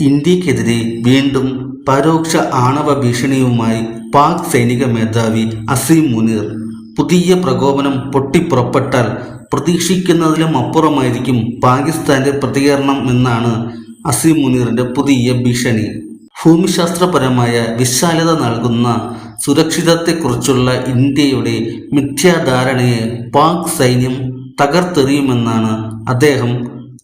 ഇന്ത്യക്കെതിരെ വീണ്ടും പരോക്ഷ ആണവ ഭീഷണിയുമായി പാക് സൈനിക മേധാവി അസീം മുനീർ പുതിയ പ്രകോപനം പൊട്ടിപ്പുറപ്പെട്ടാൽ പ്രതീക്ഷിക്കുന്നതിലും അപ്പുറമായിരിക്കും പാകിസ്ഥാന്റെ പ്രതികരണം എന്നാണ് അസീം മുനീറിന്റെ പുതിയ ഭീഷണി. ഭൂമിശാസ്ത്രപരമായ വിശാലത നൽകുന്ന സുരക്ഷിതത്തെക്കുറിച്ചുള്ള ഇന്ത്യയുടെ മിഥ്യാധാരണയെ പാക് സൈന്യം തകർത്തെറിയുമെന്നാണ് അദ്ദേഹം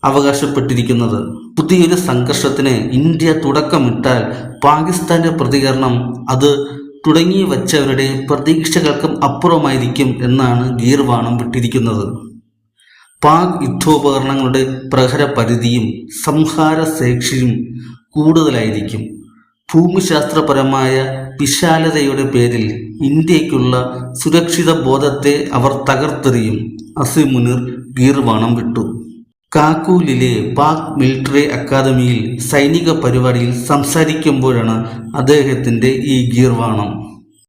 അവകാശപ്പെട്ടിരിക്കുന്നത്. പുതിയൊരു സംഘർഷത്തിന് ഇന്ത്യ തുടക്കമിട്ടാൽ പാകിസ്ഥാന്റെ പ്രതികരണം അത് തുടങ്ങി വച്ചവരുടെ പ്രതീക്ഷകൾക്കും അപ്പുറമായിരിക്കും എന്നാണ് ഗീർവാണം വിട്ടിരിക്കുന്നത്. പാക് യുദ്ധോപകരണങ്ങളുടെ പ്രഹര പരിധിയും സംഹാര ശേഷിയും കൂടുതലായിരിക്കും. ഭൂമിശാസ്ത്രപരമായ വിശാലതയുടെ പേരിൽ ഇന്ത്യയ്ക്കുള്ള സുരക്ഷിത ബോധത്തെ അവർ തകർത്തെറിയും അസിമുനിർ ഗീർവാണം വിട്ടു. കാക്കൂലിലെ പാക് മിലിറ്ററി അക്കാദമിയിൽ സൈനിക പരിപാടിയിൽ സംസാരിക്കുമ്പോഴാണ് അദ്ദേഹത്തിന്റെ ഈ ഗീർവാണം.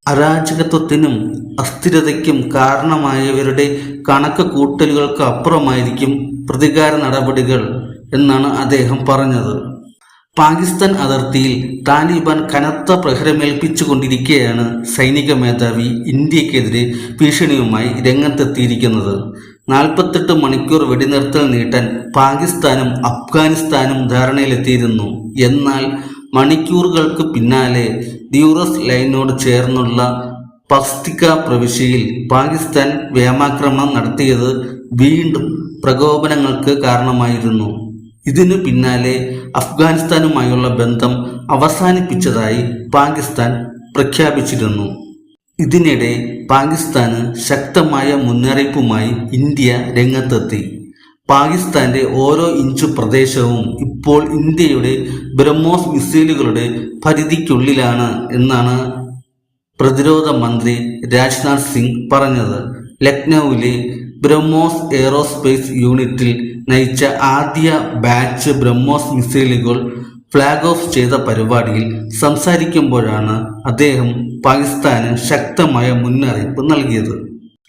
അരാജകത്വത്തിനും അസ്ഥിരതയ്ക്കും കാരണമായവരുടെ കണക്ക് കൂട്ടലുകൾക്ക് അപ്പുറമായിരിക്കും പ്രതികാര നടപടികൾ എന്നാണ് അദ്ദേഹം പറഞ്ഞത്. പാകിസ്ഥാൻ അതിർത്തിയിൽ താലിബാൻ കനത്ത പ്രഹരമേൽപ്പിച്ചുകൊണ്ടിരിക്കെയാണ് സൈനിക മേധാവി ഇന്ത്യക്കെതിരെ ഭീഷണിയുമായി രംഗത്തെത്തിയിരിക്കുന്നത്. നാൽപ്പത്തെട്ട് മണിക്കൂർ വെടിനിർത്തൽ നീട്ടാൻ പാകിസ്ഥാനും അഫ്ഗാനിസ്ഥാനും ധാരണയിലെത്തിയിരുന്നു. എന്നാൽ മണിക്കൂറുകൾക്ക് പിന്നാലെ ഡ്യൂറസ് ലൈനോട് ചേർന്നുള്ള പസ്തിക പ്രവിശ്യയിൽ പാകിസ്ഥാൻ വ്യോമാക്രമണം നടത്തിയത് വീണ്ടും പ്രകോപനങ്ങൾക്ക് കാരണമായിരുന്നു. ഇതിനു പിന്നാലെ അഫ്ഗാനിസ്ഥാനുമായുള്ള ബന്ധം അവസാനിപ്പിച്ചതായി പാകിസ്ഥാൻ പ്രഖ്യാപിച്ചിരുന്നു. ഇതിനിടെ പാകിസ്ഥാന് ശക്തമായ മുന്നറിയിപ്പുമായി ഇന്ത്യ രംഗത്തെത്തി. പാകിസ്ഥാന്റെ ഓരോ ഇഞ്ചു പ്രദേശവും ഇപ്പോൾ ഇന്ത്യയുടെ ബ്രഹ്മോസ് മിസൈലുകളുടെ പരിധിക്കുള്ളിലാണ് എന്നാണ് പ്രതിരോധ മന്ത്രി രാജ്നാഥ് സിംഗ് പറഞ്ഞത്. ലക്നൌവിലെ ബ്രഹ്മോസ് എയറോസ്പേസ് യൂണിറ്റിൽ നയിച്ച ആദ്യ ബാച്ച് ബ്രഹ്മോസ് മിസൈലുകൾ ഫ്ലാഗ് ഓഫ് ചെയ്ത പരിപാടിയിൽ സംസാരിക്കുമ്പോഴാണ് അദ്ദേഹം പാകിസ്ഥാന് ശക്തമായ മുന്നറിയിപ്പ് നൽകിയത്.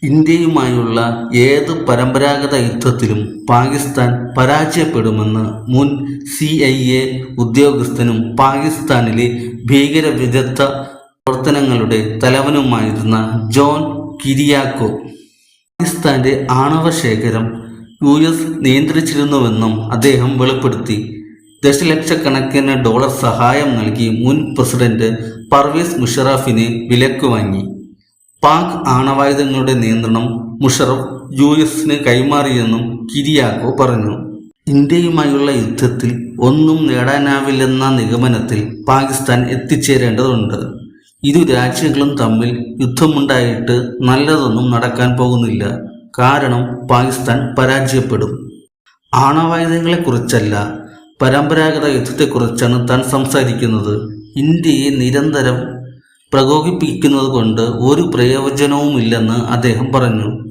ഇന്ത്യയുമായുള്ള ഏത് പരമ്പരാഗത യുദ്ധത്തിലും പാകിസ്ഥാൻ പരാജയപ്പെടുമെന്ന് മുൻ സി ഐ എ ഉദ്യോഗസ്ഥനും പാകിസ്ഥാനിലെ ഭീകര വിദഗ്ധ പ്രവർത്തനങ്ങളുടെ തലവനുമായിരുന്ന ജോൺ കിരിയാക്കോ പാകിസ്ഥാന്റെ ആണവ ശേഖരം യു എസ് നിയന്ത്രിച്ചിരുന്നുവെന്നും അദ്ദേഹം വെളിപ്പെടുത്തി. ദശലക്ഷക്കണക്കിന് ഡോളർ സഹായം നൽകി മുൻ പ്രസിഡന്റ് പർവേസ് മുഷറഫിനെ വിലക്ക് വാങ്ങി. പാക് ആണവായുധങ്ങളുടെ നിയന്ത്രണം മുഷറഫ് യു എസിന് കൈമാറിയെന്നും കിരിയാക്കോ പറഞ്ഞു. ഇന്ത്യയുമായുള്ള യുദ്ധത്തിൽ ഒന്നും നേടാനാവില്ലെന്ന നിഗമനത്തിൽ പാകിസ്ഥാൻ എത്തിച്ചേരേണ്ടതുണ്ട്. ഇരു രാജ്യങ്ങളും തമ്മിൽ യുദ്ധമുണ്ടായിട്ട് നല്ലതൊന്നും നടക്കാൻ പോകുന്നില്ല. കാരണം പാകിസ്ഥാൻ പരാജയപ്പെടും. ആണവായുധങ്ങളെക്കുറിച്ചല്ല പരമ്പരാഗത യുദ്ധത്തെക്കുറിച്ചാണ് താൻ സംസാരിക്കുന്നത്. ഇന്ത്യയെ നിരന്തരം പ്രകോപിപ്പിക്കുന്നത് കൊണ്ട് ഒരു പ്രയോജനവുമില്ലെന്ന് അദ്ദേഹം പറഞ്ഞു.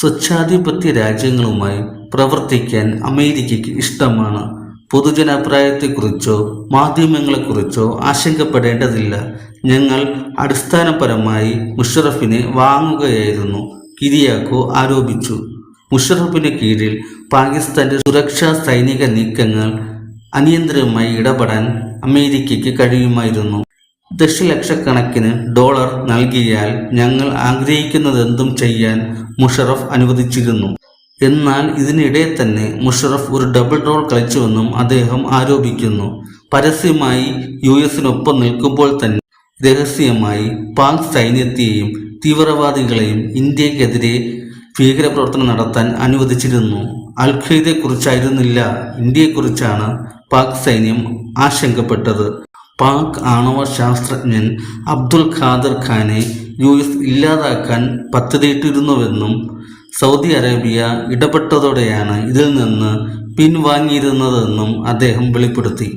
സ്വച്ഛാധിപത്യ രാജ്യങ്ങളുമായി പ്രവർത്തിക്കാൻ അമേരിക്കയ്ക്ക് ഇഷ്ടമാണ്. പൊതുജനാഭിപ്രായത്തെക്കുറിച്ചോ മാധ്യമങ്ങളെക്കുറിച്ചോ ആശങ്കപ്പെടേണ്ടതില്ല. ഞങ്ങൾ അടിസ്ഥാനപരമായി മുഷറഫിനെ വാങ്ങുകയായിരുന്നു കിരിയാക്കോ ആരോപിച്ചു. മുഷറഫിന് കീഴിൽ പാകിസ്ഥാന്റെ സുരക്ഷാ സൈനിക നീക്കങ്ങൾ അനിയന്ത്രിതമായി ഇടപെടാൻ അമേരിക്കയ്ക്ക് കഴിയുമായിരുന്നു. ദശലക്ഷക്കണക്കിന് ഡോളർ നൽകിയാൽ ഞങ്ങൾ ആഗ്രഹിക്കുന്നതെന്തും ചെയ്യാൻ മുഷറഫ് അനുവദിച്ചിരുന്നു. എന്നാൽ ഇതിനിടെ തന്നെ മുഷറഫ് ഒരു ഡബിൾ റോൾ കളിച്ചുവെന്നും അദ്ദേഹം ആരോപിക്കുന്നു. പരസ്യമായി യു എസിനൊപ്പം നിൽക്കുമ്പോൾ തന്നെ രഹസ്യമായി പാക് സൈന്യത്തെയും തീവ്രവാദികളെയും ഇന്ത്യക്കെതിരെ ഭീകരപ്രവർത്തനം നടത്താൻ അനുവദിച്ചിരുന്നു. അൽ ഖയ്ദയെക്കുറിച്ചായിരുന്നില്ല ഇന്ത്യയെക്കുറിച്ചാണ് പാക് സൈന്യം ആശങ്കപ്പെട്ടത്. പാക് ആണവ ശാസ്ത്രജ്ഞൻ അബ്ദുൽ ഖാദർ ഖാനെ യു എസ് ഇല്ലാതാക്കാൻ പദ്ധതിയിട്ടിരുന്നുവെന്നും സൗദി അറേബ്യ ഇടപെട്ടതോടെയാണ് ഇതിൽ നിന്ന് പിൻവാങ്ങിയിരുന്നതെന്നും അദ്ദേഹം വെളിപ്പെടുത്തി.